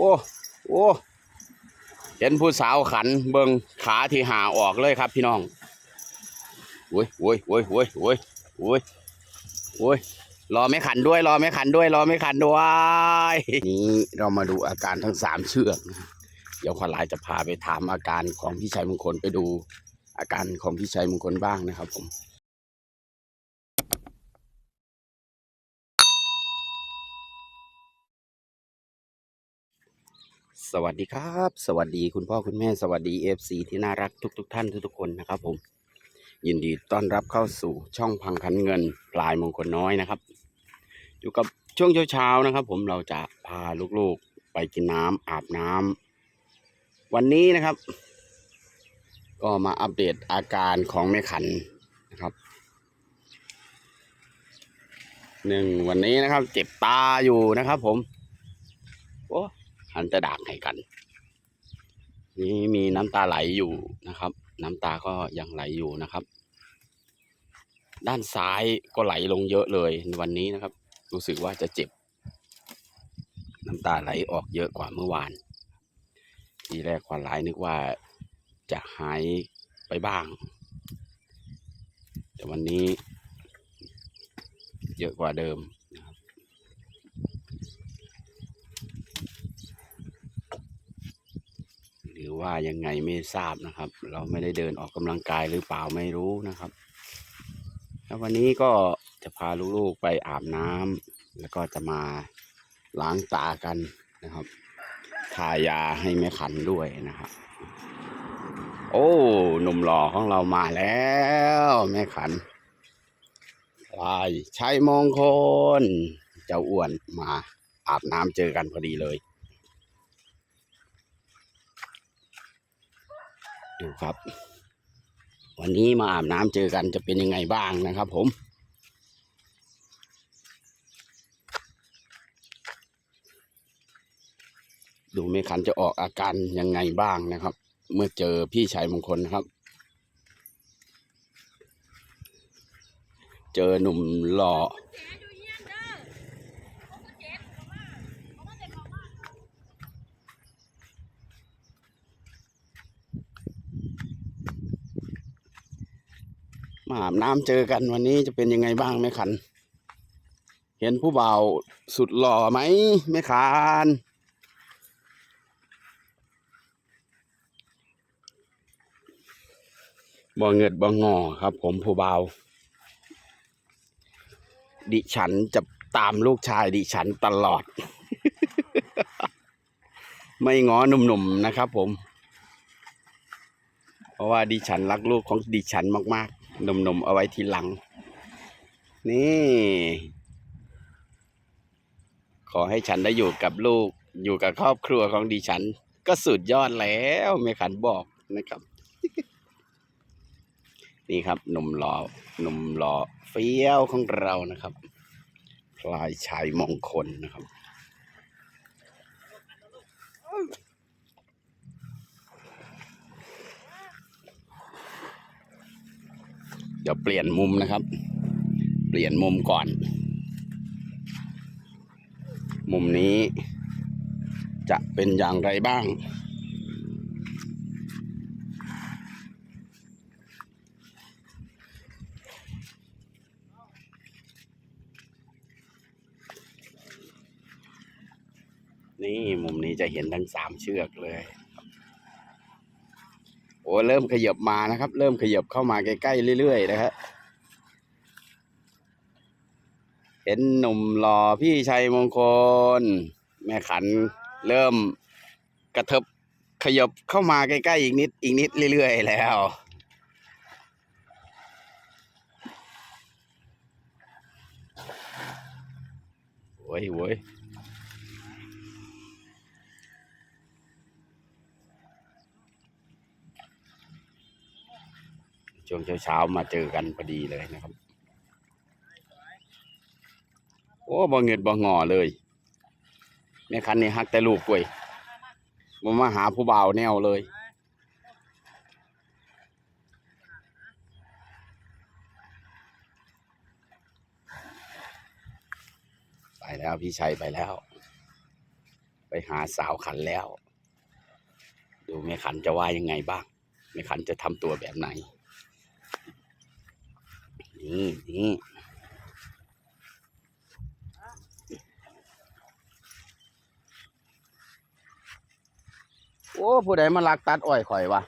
อ้โอ้เห็นผู้สาวขันเบิงขาที่หาออกเลยครับพี่น้องโอ้ยโอ้ยโอ้ยโอ้ยโอ้ยโอ้ยโอ้ยรอไม่ขันด้วย รอไม่ขันด้วย รอไม่ขันด้วยนี่เรามาดูอาการทั้งสามเชือกเดี๋ยวขลายจะพาไปถามอาการของพี่ชัยมงคลไปดู อาการของพี่ชัยมงคลบ้างนะครับผม สวัสดีครับ สวัสดีคุณพ่อคุณแม่สวัสดีเอฟซีที่น่ารักทุกๆทท่านทุกๆคนนะครับผม ยินดีต้อนรับเข้าสู่ช่องพังคันเงินปลายมงคลน้อยนะครับ อยู่กับช่วงเช้าๆนะครับ ผมเราจะพาลูกๆไปกินน้ำอาบน้ำวันนี้นะครับ ก็มาอัปเดตอาการของแม่ขันนะครับหนึ่งวันนี้นะครับ เจ็บตาอยู่นะครับ ผมโอ้ หันจะดากให้กัน นี่มีน้ำตาไหลอยู่นะครับ น้ำตาก็ยังไหลอยู่นะครับ ด้านซ้ายก็ไหลลงเยอะเลยวันนี้นะครับ รู้สึกว่าจะเจ็บ น้ำตาไหลออกเยอะกว่าเมื่อวาน ทีแรกควันหลายนึกว่าจะหายไปบ้าง แต่วันนี้เยอะกว่าเดิมนะค รือว่ายังไงไม่ทราบนะครับ เราไม่ได้เดินออกกำลังกายหรือเปล่าไม่รู้นะครับ แล้ววันนี้ก็จะพาลูกๆไปอาบน้ำแล้วก็จะมาล้างตากันนะครับ ทายาให้แม่ขันด้วยนะครับ โอ้หนุ่มหล่อของเรามาแล้วแม่ขันลายชัยมงคลเจ้าอ้วนมาอาบน้ำเจอกันพอดีเลย ดูครับ วันนี้มาอาบน้ำเจอกันจะเป็นยังไงบ้างนะครับ ผม ดูไม่ขันจะออกอาการยังไงบ้างนะครับ เมื่อเจอพี่ชายมงคลนะครับ เจอหนุ่มหล่อ มาอาบน้ำเจอกันวันนี้จะเป็นยังไงบ้างแม่ขัน เห็นผู้บ่าวสุดหล่อไหมแม่ขันบ่เงิดบ่งอครับ ผมผู้เบาดิฉันจะตามลูกชายดิฉันตลอด ไม่ง้อหนุ่มๆนะครับผม เพราะว่าดิฉันรักลูกของดิฉันมากๆ หนุ่มๆเอาไว้ทีหลัง นี่ ขอให้ฉันได้อยู่กับลูก อยู่กับครอบครัวของดิฉัน ก็สุดยอดแล้วแม่ขันบอกนะครับ นี่ครับหนุ่มหล่อหนุ่มหล่อเฟี้ยวของเรานะครับ พลายชัยมงคลนะครับ เดี๋ยวเปลี่ยนมุมนะครับ เปลี่ยนมุมก่อน มุมนี้จะเป็นอย่างไรบ้างนี่มุมนี้จะเห็นทั้งสามเชือกเลย อ้เริ่มขยับมานะครับ เริ่มขยับเข้ามาใกล้ๆเรื่อยๆนะครับเห็นหนุ่มหล่อพี่ชัยมงคล แม่ขันเริ่มกระเถิบขยบเข้ามาใกล้ๆอีกนิดอีกนิดเรื่อยๆแล้วโว้ยโว้ย ช่วงเช้าๆมาเจอกันพอดีเลยนะครับ โอ้บ่เงิดบ่งอเลยแม่คันนี่ฮักแต่ลูกกล้วยบ่มาหาผู้บ่าวแนวเลยไปแล้วพี่ชัยไปแล้ว ไปหาสาวขันแล้ว ดูแม่ขันจะว่ายังไงบ้างแม่ขันจะทำตัวแบบไหน นี่นี่โอ้ ผู้ใดมาลักตัดอ้อยข่อยวะ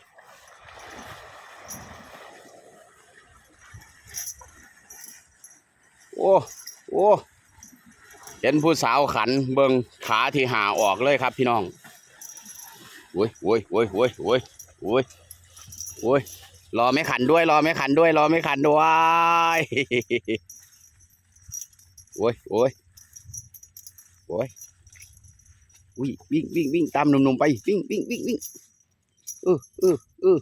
โอ้ โอ้เห็นผู้สาวขันเบิงขาที่หาออกเลยครับพี่น้องโอ้ยโอ้ยโอ้ยโอ้ยโอ้ยโอ้ยโอ้ย รอไม่ขันด้วย รอไม่ขันด้วย รอไม่ขันด้วยโอ้ยโอ้ยโอ้ยอุ้ยวิ่งวิ่งวิ่งตามหนุ่มๆไป วิ่งวิ่งวิ่งวิ่งเออเออเออ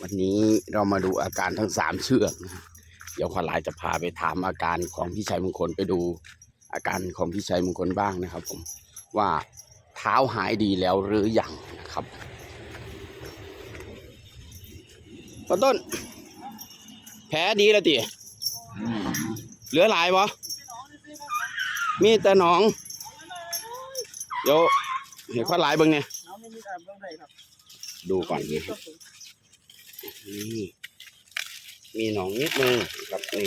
วันนี้เรามาดูอาการทั้งสามเชือกเดี๋ยวขลายจะพาไปถามอาการของพี่ชัยมงคลไปดู อาการของพี่ชัยมงคลบ้างนะครับผม ว่าเท้าหายดีแล้วหรือยังนะครับปต้น แผลดีแล้วติเหลือหลายบ่มีแต่หนอง เดี๋ยวเห็นข้อหลายเบิ่งเนี่ยดูก่อนนี่มีหนองนิดนึงครับนี่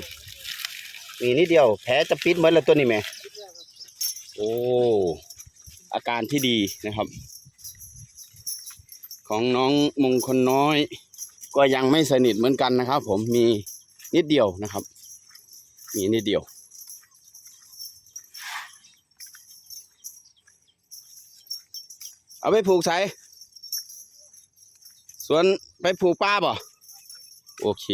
มีนิดเดียว แผลจะปิดเหมือนแล้วตัวนี้แหม่โอ้ อาการที่ดีนะครับ ของน้องมงคลน้อย ก็ยังไม่สนิทเหมือนกันนะครับ ผมมีนิดเดียวนะครับ มีนิดเดียว เอาไปผูกใส่ส่วนไปผูกป้าบ่โอเค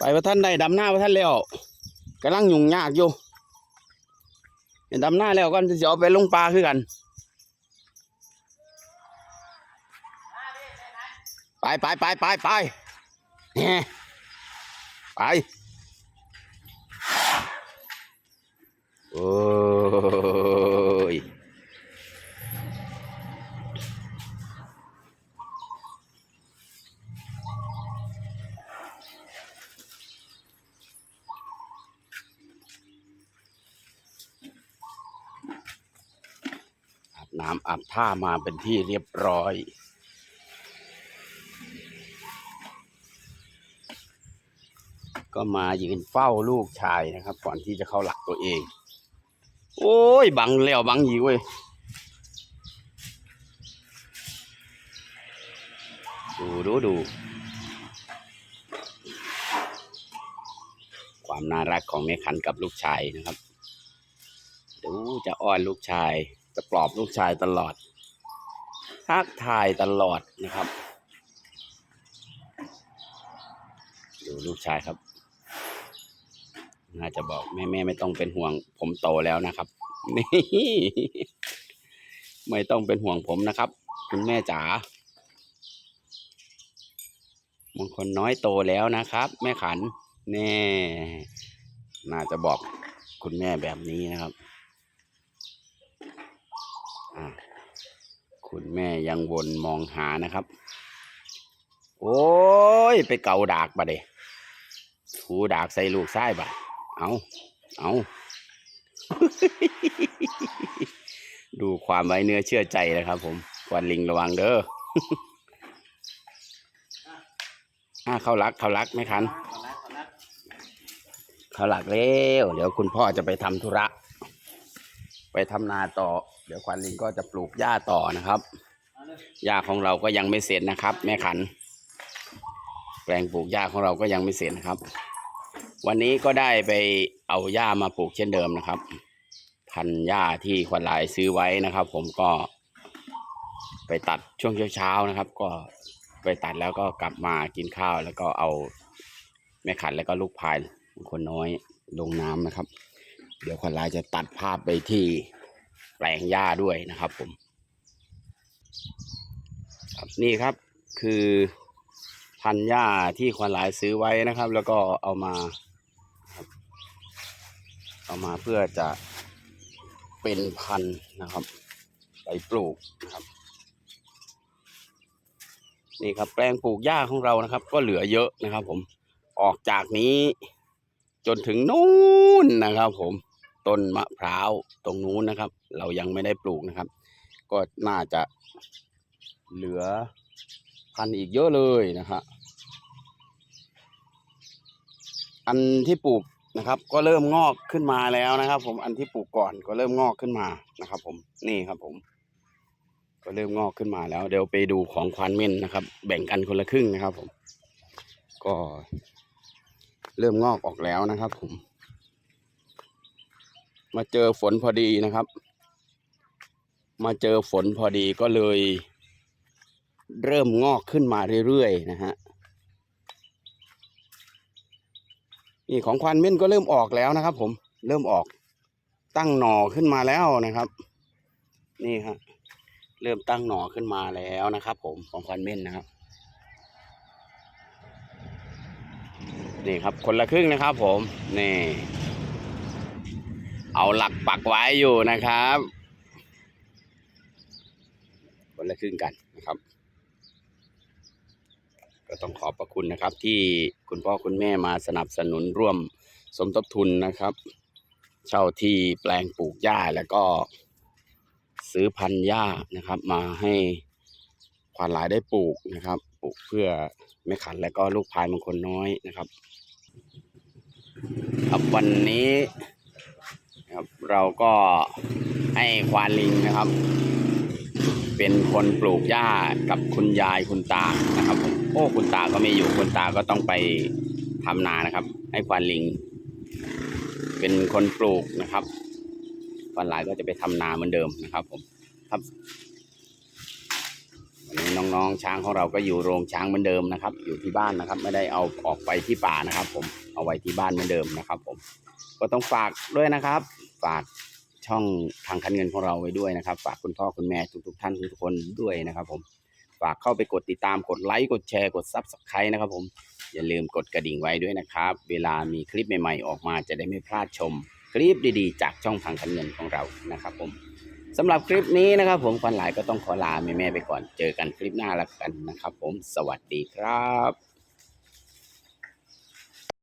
ไปว่าท่านได้ดำหน้าว่าท่านแล้วกำลังยุ่งยากอยู่เห็นดำหน้าแล้วก็จะเอาไปลงปลาคือกัน ไปไปไปไปไปไปโอ้ยอาบ น้ำอาบท่ามาเป็นที่เรียบร้อย ก็มายืนเฝ้าลูกชายนะครับ ก่อนที่จะเข้าหลักตัวเอง โอ้ย บังแล้วบังอีกเว้ยดูดูดู ความน่ารักของแม่ขันกับลูกชายนะครับ ดูจะอ้อนลูกชาย จะปลอบลูกชายตลอดทักทายตลอดนะครับ ดูลูกชายครับ น่าจะบอกแม่แม่ไม่ต้องเป็นห่วง ผมโตแล้วนะครับนี่ไม่ต้องเป็นห่วงผมนะครับ คุณแม่จ๋ามงคลน้อยโตแล้วนะครับ แม่ขันแน่ น่าจะบอกคุณแม่แบบนี้นะครับ คุณแม่ยังวนมองหานะครับ โอ้ย ไปเกาดากบะเดถูดากใส่ลูกไส้บะเอาเอาดูความไว้เนื้อเชื่อใจนะครับผมวันลิงระวังเด้ออ่าเขารักเขารักไหมคันขอรักขอรักเขาหลักแล้วเดี๋ยวคุณพ่อจะไปทำธุระ ไปทำนาต่อ ดี๋ยวควันลิงก็จะปลูกหญ้าต่อนะครับหญ้าของเราก็ยังไม่เสร็จนะครับ แม่ขัน แปลงปลูกหญ้าของเราก็ยังไม่เสร็จนะครับ วันนี้ก็ได้ไปเอาหญ้ามาปลูกเช่นเดิมนะครับ พันหญ้าที่ควันลายซื้อไว้นะครับ ผมก็ ไปตัดช่วงเช้าๆนะครับ ก็ไปตัดแล้วก็กลับมากินข้าว แล้วก็เอาแม่ขันแล้วก็ลูกพายคนน้อยลงน้ำนะครับ เดี๋ยวควันลายจะตัดภาพไปที่ แปลงหญ้าด้วยนะครับผมครับนี่ครับคือพันธุ์หญ้าที่ควานหลายซื้อไว้นะครับ แล้วก็เอามา เอามาเพื่อจะเป็นพันธุ์นะครับ ไปปลูกนะครับ นี่ครับแปลงปลูกหญ้าของเรานะครับ ก็เหลือเยอะนะครับ ผมออกจากนี้จนถึงนู้นนะครับผม ต้นมะพร้าวตรงนู้นนะครับ เรายังไม่ได้ปลูกนะครับ ก็น่าจะเหลือพันอีกเยอะเลยนะครับอันที่ปลูกนะครับ ก็เริ่มงอกขึ้นมาแล้วนะครับ ผมอันที่ปลูกก่อนก็เริ่มงอกขึ้นมานะครับ ผมนี่ครับผม ก็เริ่มงอกขึ้นมาแล้ว เดี๋ยวไปดูของควานเม่นนะครับ แบ่งกันคนละครึ่งนะครับ ผม ก็เริ่มงอกออกแล้วนะครับ ผม มาเจอฝนพอดีนะครับ มาเจอฝนพอดีก็เลย เริ่มงอกขึ้นมาเรื่อยๆนะฮะนี่ของควานเม่นก็เริ่มออกแล้วนะครับ ผมเริ่มออกตั้งหน่อขึ้นมาแล้วนะครับ นี่ครับเริ่มตั้งหน่อขึ้นมาแล้วนะครับ ผมของควานเม่นนะครับนี่ครับคนละครึ่งนะครับ ผมนี่ เอาหลักปักไว้อยู่นะครับคนละครึ่งกันนะครับ ก็ต้องขอบพระคุณนะครับ ที่คุณพ่อคุณแม่มาสนับสนุนร่วมสมทบทุนนะครับ เช่าที่แปลงปลูกหญ้าแล้วก็ซื้อพันธุ์หญ้านะครับ มาให้ควานหลายได้ปลูกนะครับ ปลูกเพื่อแม่ขันและก็ลูกพายมงคลน้อยนะครับ ครับวันนี้ ครับ เราก็ให้ควานลิงนะครับ เป็นคนปลูกหญ้ากับคุณยายคุณตานะครับผมโอ้คุณตาก็ไม่อยู่คุณตาก็ต้องไปทำนานะครับ ให้ควานลิง เป็นคนปลูกนะครับควานหลายก็จะไปทำนาเหมือนเดิมนะครับผมครับวันนี้น้องๆ ช้างของเราก็อยู่โรงช้างเหมือนเดิมนะครับ อยู่ที่บ้านนะครับ ไม่ได้เอาออกไปที่ป่านะครับ ผมเอาไว้ที่บ้านเหมือนเดิมนะครับ ผมก็ต้องฝากด้วยนะครับ ฝากช่องทางคันเงินของเราไว้ด้วยนะครับ ฝากคุณพ่อคุณแม่ทุกๆท่านทุกๆคนด้วยนะครับ ผม ฝากเข้าไปกดติดตามกดไลค์กดแชร์กดซับสไครต์นะครับ ผมอย่าลืมกดกระดิ่งไว้ด้วยนะครับ เวลามีคลิปใหม่ ๆ ออกมาจะได้ไม่พลาดชม คลิปดีๆ จากช่องทางคันเงินของเรานะครับ ผมสำหรับคลิปนี้นะครับ ผมควันหลายก็ต้องขอลาแม่ๆไปก่อนเจอกันคลิปหน้าแล้วกันนะครับ ผมสวัสดีครับ